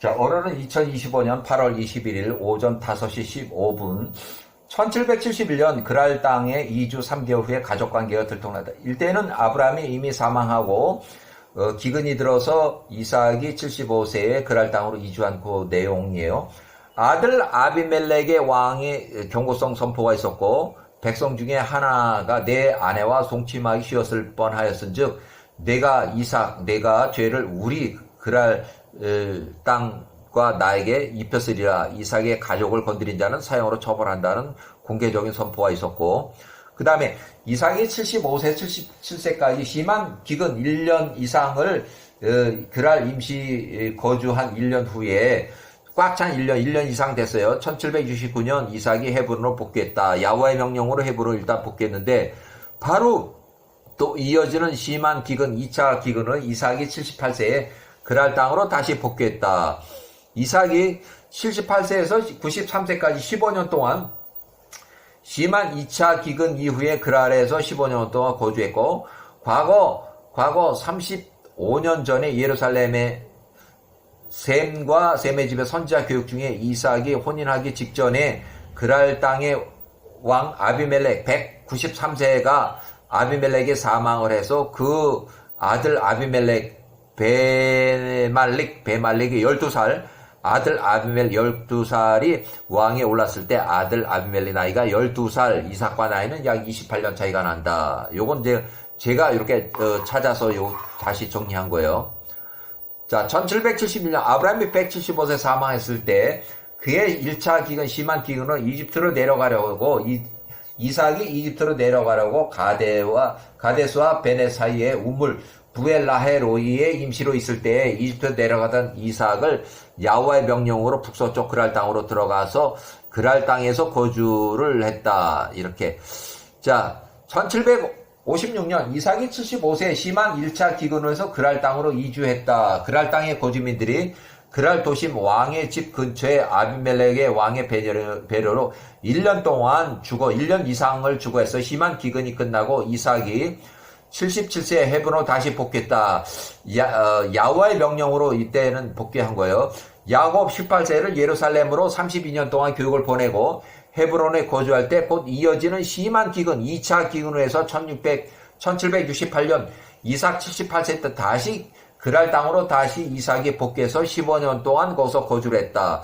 자, 오늘은 2025년 8월 21일 오전 5시 15분 1771년 그랄 땅에 2주 3개월 후에 가족 관계가 들통나다. 일대는 아브라함이 이미 사망하고 어, 기근이 들어서 이삭이 75세에 그랄 땅으로 이주한 그 내용이에요. 아들 아비멜렉의 왕의 경고성 선포가 있었고 백성 중에 하나가 내 아내와 송침하기 쉬었을 뻔하였은즉 내가 이삭 내가 죄를 우리 그랄 어, 땅과 나에게 입혔으리라 이삭의 가족을 건드린 자는 사형으로 처벌한다는 공개적인 선포가 있었고 그 다음에 이삭이 75세 77세까지 심한 기근 1년 이상을 어, 그랄 임시 거주한 1년 후에 꽉 찬 1년, 1년 이상 됐어요. 1769년 이삭이 헤브론으로 복귀했다. 야호와의 명령으로 헤브론을 일단 복귀했는데 바로 또 이어지는 심한 기근 2차 기근은 이삭이 78세에 그랄 땅으로 다시 복귀했다. 이삭이 78세에서 93세까지 15년 동안 심한 2차 기근 이후에 그랄에서 15년 동안 거주했고 과거 과거 35년 전에 예루살렘에 셈과 셈의 집의 선지자 교육 중에 이삭이 혼인하기 직전에 그랄 땅의 왕 아비멜렉 193세가 아비멜렉이 사망을 해서 그 아들 아비멜렉 베말릭 베말릭이 12살 아들 아비멜 12살이 왕에 올랐을 때 아들 아비멜리 나이가 12살 이삭과 나이는 약 28년 차이가 난다. 요건 이제 제가 이렇게 어, 찾아서 요 다시 정리한 거예요. 자, 1771년 아브라함이 175세 사망했을 때 그의 1차 기근 심한 기근은 이집트로 내려가려고 이, 이삭이 이집트로 내려가려고 가데와 가데스와 베네 사이에 우물 부엘라헤로이의 임시로 있을 때 이집트 내려가던 이삭을 야호와의 명령으로 북서쪽 그랄 땅으로 들어가서 그랄 땅에서 거주를 했다. 이렇게. 자, 1756년 이삭이 75세 심한 1차 기근에서 그랄 땅으로 이주했다. 그랄 땅의 거주민들이 그랄 도심 왕의 집 근처에 아비멜렉의 왕의 배려, 배려로 1년 동안 죽어 1년 이상을 죽어해서 심한 기근이 끝나고 이삭이 77세에 헤브로 다시 복귀했다. 야, 어, 야와의 명령으로 이때는 복귀한 거예요. 야곱 18세를 예루살렘으로 32년 동안 교육을 보내고 헤브론에 거주할 때 곧 이어지는 심한 기근 2차 기근으로 해서 1600, 1768년 이삭 78세 때 다시 그랄 땅으로 다시 이삭이 복귀해서 15년 동안 거기서 거주를 했다.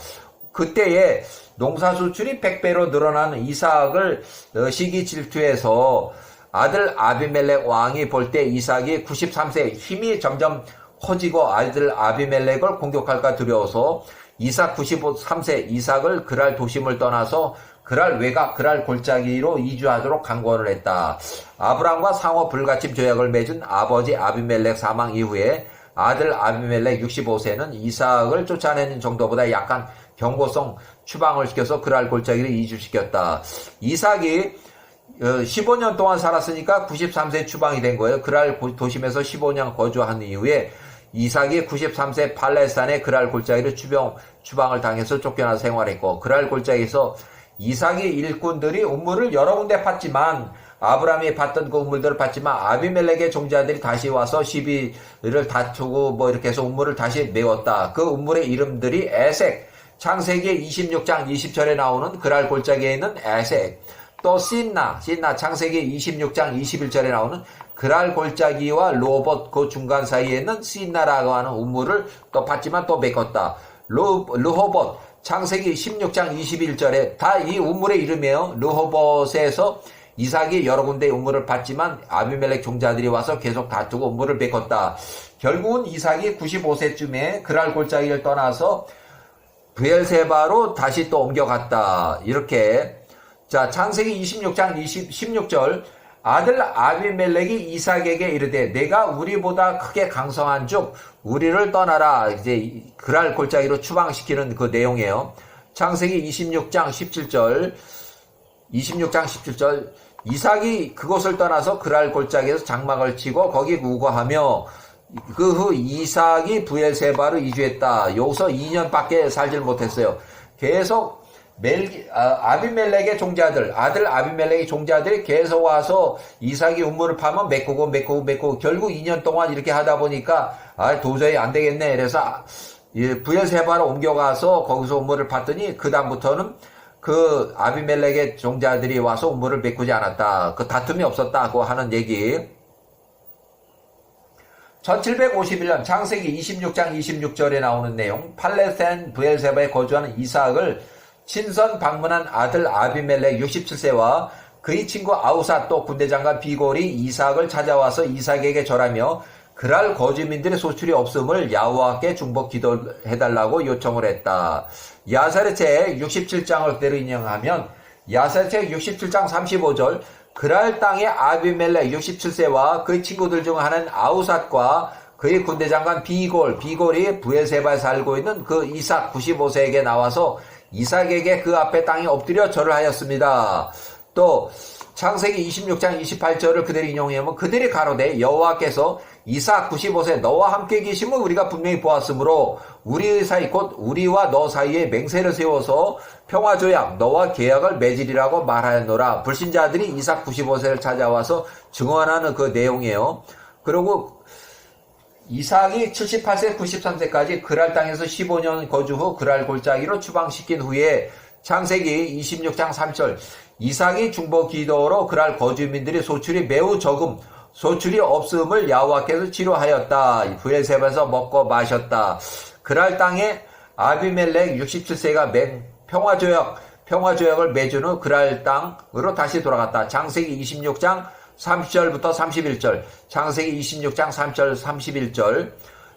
그때에 농사 수출이 100배로 늘어나는 이삭을 어, 시기 질투해서 아들 아비멜렉 왕이 볼 때 이삭이 93세 힘이 점점 커지고 아들 아비멜렉을 공격할까 두려워서 이삭 93세 이삭을 그랄 도심을 떠나서 그랄 외곽 그랄 골짜기로 이주하도록 강권을 했다. 아브람과 상호 불가침 조약을 맺은 아버지 아비멜렉 사망 이후에 아들 아비멜렉 65세는 이삭을 쫓아내는 정도보다 약간 경고성 추방을 시켜서 그랄 골짜기를 이주시켰다. 이삭이 15년 어, 동안 살았으니까 93세 추방이 된 거예요. 그랄 도심에서 15년 거주한 이후에 이삭이 93세 팔레스타인의 그랄 골짜기를 추병, 추방을 당해서 쫓겨나 생활했고 그랄 골짜기에서 이삭이 일꾼들이 우물을 여러 군데 팠지만 아브라함이 봤던 그 우물들을 봤지만 아비멜렉의 종자들이 다시 와서 시비를 다투고 뭐 이렇게 해서 우물을 다시 메웠다. 그 우물의 이름들이 에색, 창세기 26장 20절에 나오는 그랄 골짜기에 있는 에색, 또 신나, 신나 창세기 26장 21절에 나오는 그랄 골짜기와 로봇 그 중간 사이에 있는 신나라고 하는 우물을 또 봤지만 또 메꿨다. 루, 르호봇 창세기 16장 21절에 다 이 우물의 이름이에요. 르호봇에서 이삭이 여러 군데 우물을 봤지만 아비멜렉 종자들이 와서 계속 다투고 우물을 메꿨다. 결국은 이삭이 95세쯤에 그랄 골짜기를 떠나서 부엘세바로 다시 또 옮겨갔다. 이렇게 자, 창세기 26장 20, 16절 아들 아비멜렉이 이삭에게 이르되 내가 우리보다 크게 강성한 즉 우리를 떠나라 이제 그랄 골짜기로 추방시키는 그 내용이에요. 창세기 26장 17절 26장 17절 이삭이 그곳을 떠나서 그랄 골짜기에서 장막을 치고 거기 우거하며 그 후 이삭이 부엘세바로 이주했다. 여기서 2년밖에 살질 못했어요. 계속 멜, 아, 비멜렉의 종자들, 아들 아비멜렉의 종자들이 계속 와서 이삭이 음물을 파면 메꾸고 메꾸고 메꾸고 결국 2년 동안 이렇게 하다 보니까 아, 도저히 안 되겠네. 그래서 이 부엘세바로 옮겨가서 거기서 우물을 팠더니 그 다음부터는 그 아비멜렉의 종자들이 와서 우물을 메꾸지 않았다. 그 다툼이 없었다고 하는 얘기. 1751년 창세기 26장 26절에 나오는 내용 팔레스타인 부엘세바에 거주하는 이삭을 친선 방문한 아들 아비멜렉 67세와 그의 친구 아우사 또 군대 장관 비골이 이삭을 찾아와서 이삭에게 절하며 그랄 거주민들의 소출이 없음을 야호와께 중복 기도해달라고 요청을 했다. 야사르체 67장을 그대로 인용하면 야사르체 67장 35절 그랄 땅의 아비멜렉 67세와 그의 친구들 중 하나는 아우삿과 그의 군대 장관 비골, 비골이 부엘세바에 살고 있는 그 이삭 95세에게 나와서 이삭에게 그 앞에 땅에 엎드려 절을 하였습니다. 또 창세기 26장 28절을 그대로 인용하면 그들이 가로되 여호와께서 이삭 95세 너와 함께 계심을 우리가 분명히 보았으므로 우리의 사이 곧 우리와 너 사이에 맹세를 세워서 평화 조약 너와 계약을 맺으리라고 말하였노라. 불신자들이 이삭 95세를 찾아와서 증언하는 그 내용이에요. 그리고 이삭이 78세, 93세까지 그랄 땅에서 15년 거주 후 그랄 골짜기로 추방시킨 후에 창세기 26장 3절 이삭이 중보 기도로 그랄 거주민들의 소출이 매우 적음 소출이 없음을 야호와께서 치료하였다. 부엘세바에서 먹고 마셨다. 그랄 땅에 아비멜렉 67세가 맹 평화조약 평화조약을 맺은 후 그랄 땅으로 다시 돌아갔다. 창세기 26장 30절부터 31절. 창세기 26장 3절 31절.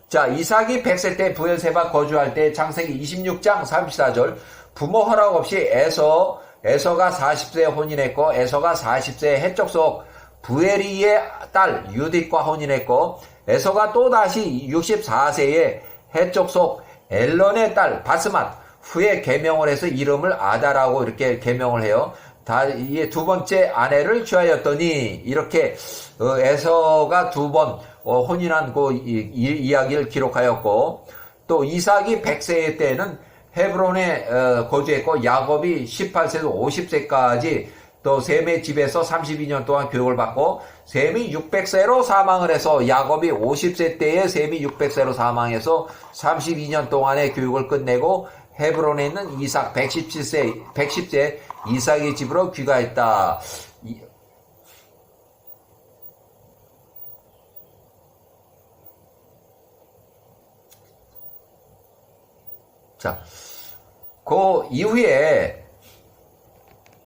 자, 이삭이 100세 때 부엘세바 거주할 때 창세기 26장 34절. 부모 허락 없이 에서 에서가 40세에 혼인했고 에서가 40세에 해적 속 부에리의 딸 유딕과 혼인했고 에서가 또다시 64세에 해적 속 엘런의 딸 바스맛 후에 개명을 해서 이름을 아다라고 이렇게 개명을 해요. 다 이게 두 번째 아내를 취하였더니 이렇게 어, 에서가 두번 어, 혼인한 그 이, 이, 야기를 기록하였고 또 이삭이 100세 때는 헤브론에 어, 거주했고 야곱이 18세에서 50세까지 또 셈의 집에서 32년 동안 교육을 받고 셈이 600세로 사망을 해서 야곱이 50세 때에 셈이 600세로 사망해서 32년 동안의 교육을 끝내고 헤브론에 있는 이삭 117세 110세 이삭의 집으로 귀가했다. 이- 자, 그 이후에